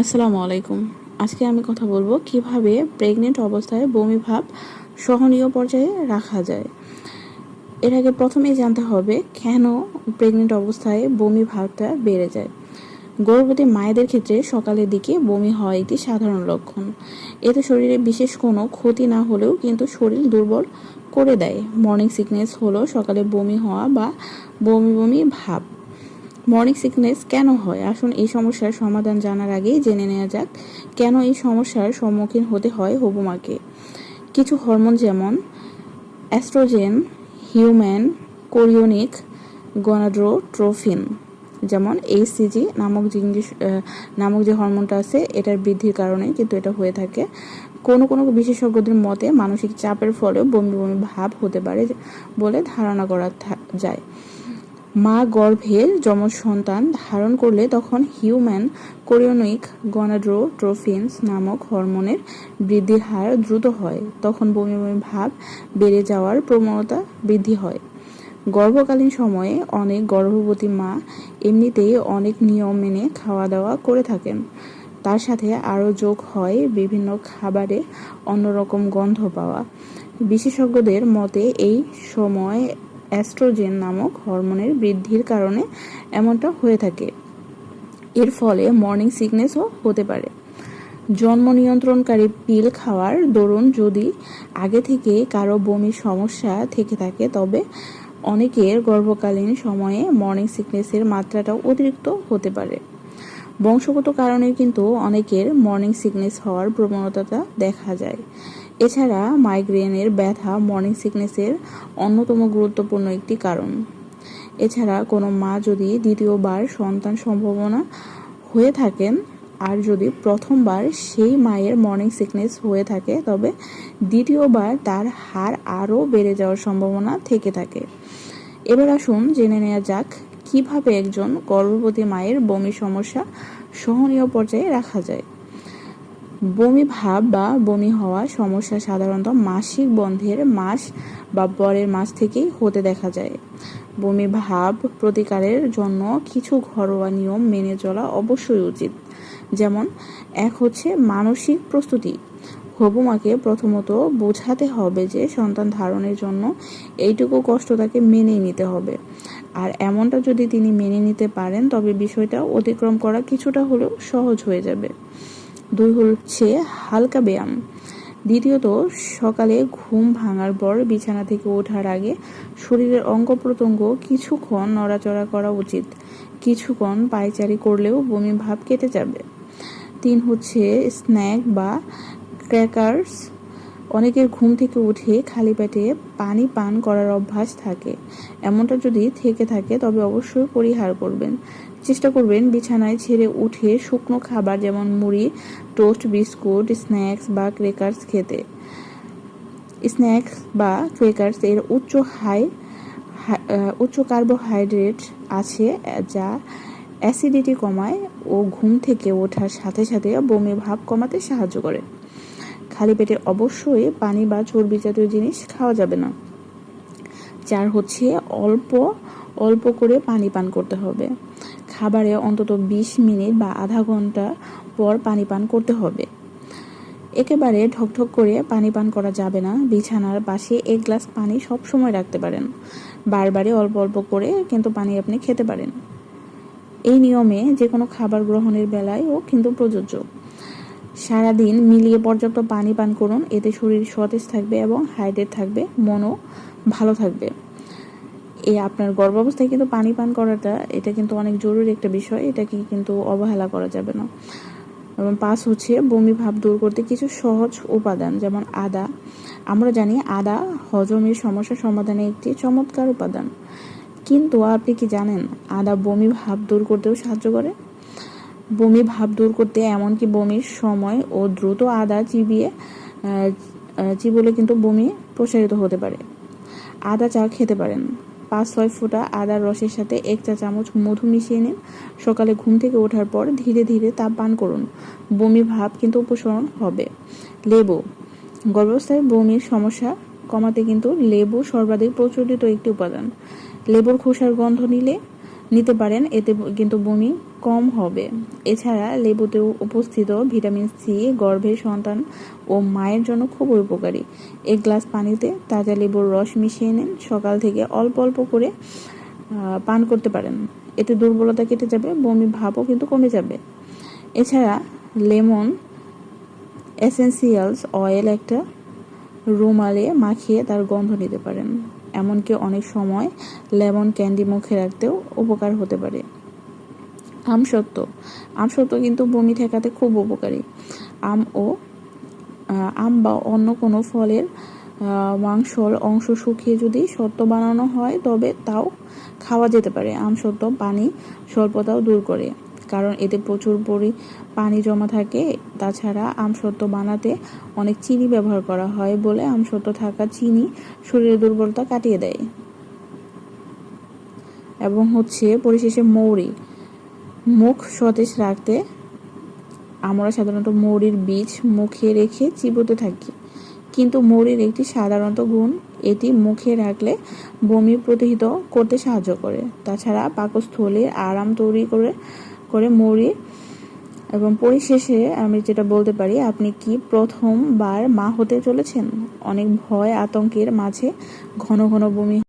আসসালামু আলাইকুম। আজকে আমি কথা বলব কীভাবে প্রেগনেন্ট অবস্থায় বমি ভাব সহনীয় পর্যায়ে রাখা যায়। এর আগে প্রথমেই জানতে হবে কেন প্রেগনেন্ট অবস্থায় বমি ভাবটা বেড়ে যায়। গর্ভবতী মায়েদের ক্ষেত্রে সকালের দিকে বমি হওয়া একটি সাধারণ লক্ষণ। এতে শরীরে বিশেষ কোনো ক্ষতি না হলেও কিন্তু শরীর দুর্বল করে দেয়। মর্নিং সিকনেস হলো সকালে বমি হওয়া বা বমি বমি ভাব। মর্নিং সিকনেস কেন হয়? আসুন এই সমস্যার সমাধান জানার আগেই জেনে নেওয়া যাক, কেন এই সমস্যার সম্মুখীন হতে হয় হবুমাকে কিছু হরমোন যেমন অ্যাস্ট্রোজেন হিউম্যান কোরিওনিক গনাড্রোট্রোফিন যেমন এইচসিজি নামক ইংলিশ নামক যে হরমোনটা আছে, এটার বৃদ্ধির কারণে কিন্তু এটা হয়ে থাকে। কোনো কোনো বিশেষজ্ঞদের মতে মানসিক চাপের ফলেও বমি বমি ভাব হতে পারে বলে ধারণা করা যায়। মা গর্ভে যমজ সন্তান ধারণ করলে তখন হিউম্যান কোরিওনিক গনাড্রোট্রোফিনস নামক হরমোনের বৃদ্ধির হার দ্রুত হয়। তখন বমি বমি ভাব বেড়ে যাওয়ার প্রবণতা বৃদ্ধি হয়। গর্ভকালীন সময়ে অনেক গর্ভবতী মা এমনিতেই অনেক নিয়ম মেনে খাওয়া দাওয়া করে থাকেন। তার সাথে আরও যোগ হয় বিভিন্ন খাবারে অন্যরকম গন্ধ পাওয়া। বিশেষজ্ঞদের মতে এই সময় অ্যাস্ট্রোজেন নামক হরমোনের বৃদ্ধির কারণে এমনটা হয়ে থাকে। এর ফলে মর্নিং সিকনেসও হতে পারে। জন্ম নিয়ন্ত্রণকারী পিল খাওয়ার দরুন যদি আগে থেকে কারও বমির সমস্যা থেকে থাকে, তবে অনেকের গর্ভকালীন সময়ে মর্নিং সিকনেসের মাত্রাটাও অতিরিক্ত হতে পারে। বংশগত কারণে কিন্তু অনেকের মর্নিং সিকনেস হওয়ার প্রবণতাটা দেখা যায়। এছাড়া মাইগ্রেনের ব্যথা মর্নিং সিকনেসের অন্যতম গুরুত্বপূর্ণ একটি কারণ। এছাড়া কোনো মা যদি দ্বিতীয়বার সন্তান সম্ভাবনা হয়ে থাকেন, আর যদি প্রথমবার সেই মায়ের মর্নিং সিকনেস হয়ে থাকে, তবে দ্বিতীয়বার তার হার আরও বেড়ে যাওয়ার সম্ভাবনা থেকে থাকে। এবার আসুন জেনে নেওয়া যাক, কীভাবে একজন গর্ভবতী মায়ের বমি সমস্যা সহনীয় পর্যায়ে রাখা যায়। বমি ভাব বা বমি হওয়া সমস্যা সাধারণত মাসিক বন্ধের মাস বা পরের মাস থেকেই হতে দেখা যায়। বমি ভাব প্রতিকারের জন্য কিছু ঘরোয়া নিয়ম মেনে চলা অবশ্যই উচিত। যেমন, এক হচ্ছে মানসিক প্রস্তুতি। হবু মাকে প্রথমত বোঝাতে হবে যে সন্তান ধারণের জন্য এইটুকু কষ্ট তাকে মেনে নিতে হবে। আর এমনটা যদি তিনি মেনে নিতে পারেন, তবে বিষয়টা অতিক্রম করা কিছুটা হলেও সহজ হয়ে যাবে। দুই হচ্ছে হালকা ব্যায়াম। দ্বিতীয়ত, সকালে ঘুম ভাঙার পর বিছানা থেকে ওঠার আগে শরীরের অঙ্গ প্রত্যঙ্গ কিছুক্ষণ নড়াচড়া করা উচিত। কিছুক্ষণ পায়চারি করলেও বমি ভাব কেটে যাবে। তিন হচ্ছে স্ন্যাক বা ক্র্যাকার্স অনেকের ঘুম থেকে উঠে খালি পেটে পানি পান করার অভ্যাস থাকে। এমনটা যদি থেকে থাকে, তবে অবশ্যই পরিহার করবেন। চেষ্টা করবেন বিছানায় ছেড়ে উঠে শুকনো খাবার যেমন মুড়ি, টোস্ট, বিস্কুট, স্ন্যাক্স বা ক্রেকার্স খেতে। স্ন্যাক্স বা ক্রেকার্স এর উচ্চ হাই উচ্চ কার্বোহাইড্রেট আছে, যা অ্যাসিডিটি কমায় ও ঘুম থেকে ওঠার সাথে সাথে বমি ভাব কমাতে সাহায্য করে। খালি পেটে অবশ্যই পানি বা চর্বি জাতীয় জিনিস খাওয়া যাবে না। চার হচ্ছে অল্প অল্প করে পানি পান করতে হবে। খাবারে অন্তত ২০ মিনিট বা আধা ঘণ্টা পর পানি পান করতে হবে। একেবারে ঠকঠক করে পানি পান করা যাবে না। বিছানার পাশে এক গ্লাস পানি সব সময় রাখতে পারেন। বারবারে অল্প অল্প করে কিন্তু পানি আপনি খেতে পারেন। এই নিয়মে যে কোনো খাবার গ্রহণের বেলায়ও কিন্তু প্রযোজ্য। সারাদিন মিলিয়ে পর্যাপ্ত পানি পান করুন। এতে শরীর সতেজ থাকবে এবং হাইড্রেট থাকবে, মনও ভালো থাকবে। এই আপনার গর্ভাবস্থায় কিন্তু পানি পান করাটা, এটা কিন্তু অনেক জরুরি একটা বিষয়। এটাকে কিন্তু অবহেলা করা যাবে না। এবং পাঁচ হচ্ছে বমি ভাব দূর করতে কিছু সহজ উপাদান, যেমন আদা। আমরা জানি আদা হজমের সমস্যা সমাধানে একটি চমৎকার উপাদান। কিন্তু আপনি কি জানেন, আদা বমি ভাব দূর করতেও সাহায্য করে? বমি ভাব দূর করতে, এমনকি বমির সময় ও দ্রুত আদা চিবিয়ে চিবলে কিন্তু বমি প্রসারিত হতে পারে। আদা চা খেতে পারেন। পাঁচ ছয় ফোঁটা আদার রসের সাথে এক চা চামচ মধু মিশিয়ে নিন। সকালে ঘুম থেকে ওঠার পর ধীরে ধীরে তা পান করুন। বমি ভাব কিন্তু উপসরণ হবে। লেবু। গর্ভাবস্থায় বমির সমস্যা কমাতে কিন্তু লেবু সর্বাধিক প্রচলিত একটি উপাদান। লেবুর খোসার গন্ধ নিলে নিতে পারেন, এতে কিন্তু বমি কম হবে। এছাড়া লেবুতে উপস্থিত ভিটামিন সি, গর্ভের সন্তান ও মায়ের জন্য খুবই উপকারী। এক গ্লাস পানিতে তাজা লেবুর রস মিশিয়ে নিন। সকাল থেকে অল্প অল্প করে পান করতে পারেন। এতে দুর্বলতা কেটে যাবে, বমি ভাবও কিন্তু কমে যাবে। এছাড়া লেমন এসেন্সিয়ালস অয়েল একটা রুমালে মাখিয়ে তার গন্ধ নিতে পারেন। এমনকি অনেক সময় লেমন ক্যান্ডি মুখে রাখতেও উপকার হতে পারে। আমসত্ত্ব আমসত্ত্ব কিন্তু বমি ঠেকাতে খুব উপকারী। আম ও আম বা অন্য কোনো ফলের মাংসর অংশ শুকিয়ে যদি সত্ত্ব বানানো হয়, তবে তাও খাওয়া যেতে পারে। আমসত্ত্ব পানি স্বল্পতাও দূর করে। কারণ এতে প্রচুর পরি, পানি জমা থাকে। তাছাড়া আমসত্ত্ব বানাতে অনেক চিনি ব্যবহার করা হয় বলে আমসত্ত্ব থাকা চিনি শরীরের দুর্বলতা কাটিয়ে দেয়। এবং হচ্ছে পরিশেষে মৌরি। মুখ সতেজ রাখতে আমরা সাধারণত মৌরির বীজ মুখে রেখে চিবোতে থাকি। কিন্তু মৌরির একটি সাধারণত গুণ, এটি মুখে রাখলে বমি প্রতিহিত করতে সাহায্য করে। তাছাড়া পাকস্থলীর আরাম তৈরি করে করে মরি এবং পরিশেষে আমি যেটা বলতে পারি, আপনি কি প্রথমবার মা হতে চলেছেন? অনেক ভয়, আতঙ্কের মাঝে ঘন ঘন বমি